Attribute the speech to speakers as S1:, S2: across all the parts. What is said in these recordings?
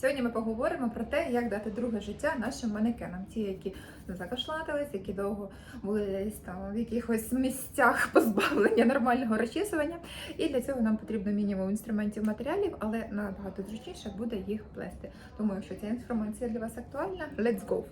S1: Сьогодні ми поговоримо про те, як дати друге життя нашим манекенам, ті, які закашлатились, які довго були десь там в якихось місцях позбавлення нормального розчісування. І для цього нам потрібно мінімум інструментів матеріалів, але набагато зручніше буде їх плести. Тому, якщо ця інформація для вас актуальна, let's go!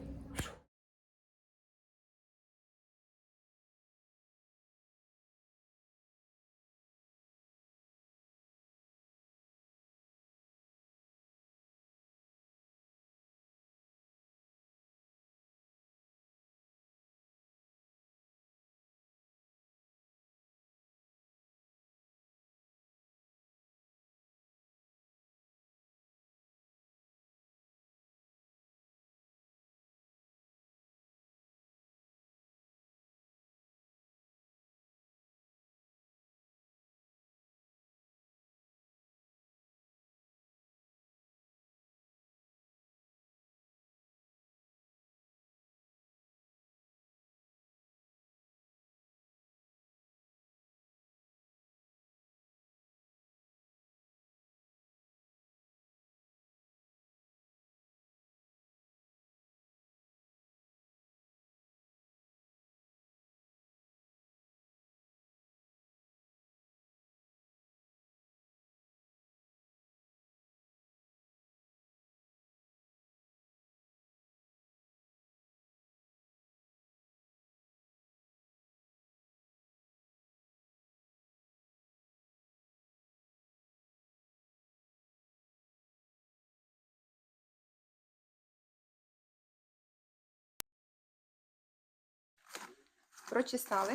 S1: Прочесали.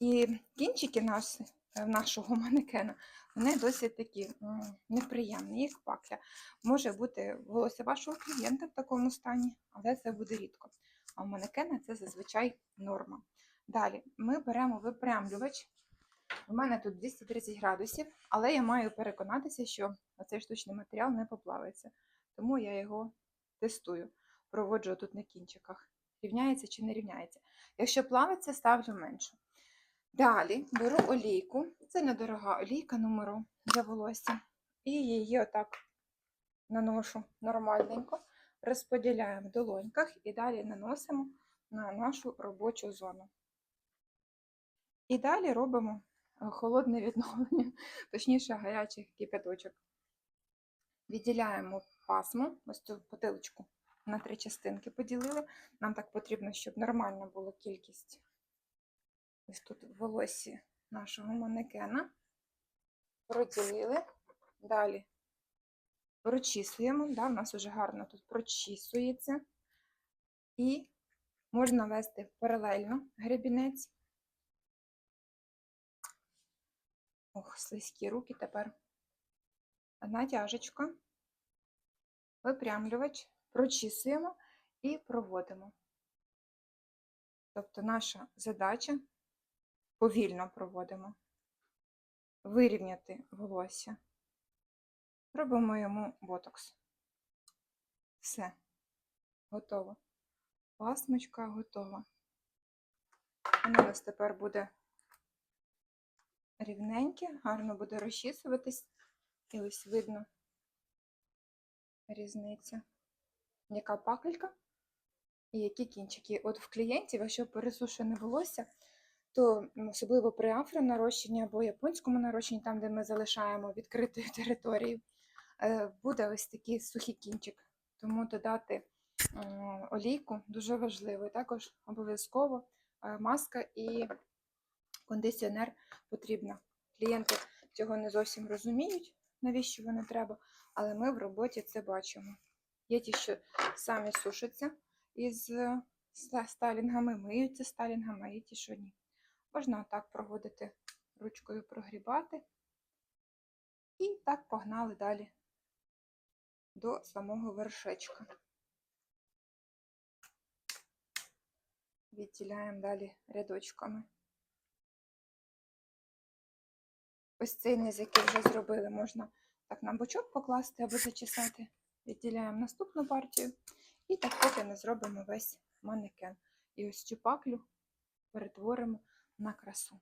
S1: І кінчики нас, е, нашого манекена, вони досить такі неприємні, їх пакля. Може бути волосся вашого клієнта в такому стані, але це буде рідко. А у манекена це зазвичай норма. Далі ми беремо випрямлювач. У мене тут 230 градусів, але я маю переконатися, що цей штучний матеріал не поплавиться. Тому я його тестую, проводжу тут на кінчиках рівняється чи не рівняється. Якщо плавиться, ставлю меншу. Далі беру олійку, це недорога олійка номеру для волосся. І її отак наношу нормальненько, розподіляємо в долоньках і далі наносимо на нашу робочу зону. І далі робимо е, холодне відновлення, точніше, гарячих кипяточок. Відділяємо пасму, ось цю потилочку на три частинки поділили. Нам так потрібно, щоб нормальна була кількість ось тут волосі нашого манекена. Проділили. Далі прочісуємо. Да, У нас вже гарно тут прочісується. І можна вести паралельно гребінець. Ох, слизькі руки тепер. Натяжечка, випрямлювач прочісуємо і проводимо. Тобто наша задача повільно проводимо, вирівняти волосся. Робимо йому ботокс. Все, готово. Пасмочка готова. Воно у нас тепер буде рівненьке, гарно буде розчісуватись, і ось видно різниця яка пакелька і які кінчики. От в клієнтів, якщо пересушене волосся, то особливо при афронарощенні або японському нарощенні, там, де ми залишаємо відкритою територією, е, буде ось такий сухий кінчик. Тому додати олійку дуже важливо. І також обов'язково е, маска і кондиціонер потрібно. Клієнти цього не зовсім розуміють, навіщо воно треба, але ми в роботі це бачимо. Є ті, що самі сушаться із е, сталінгами, миються сталінгами, а є ті, що ні. Можна отак проводити ручкою прогрібати. І так погнали далі до самого вершечка. Відділяємо далі рядочками. Ось цей низ, який вже зробили, можна так на бочок покласти або зачесати. Відділяємо наступну партію і так поки не зробимо весь манекен. І ось цю паклю перетворимо на красу.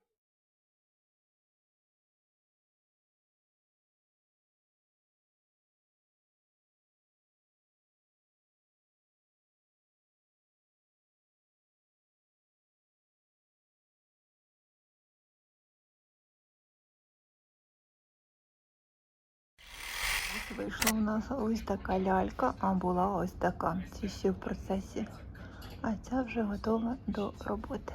S2: Вийшла у нас ось така лялька, а була ось така. Ці ще в процесі. А ця вже готова до роботи.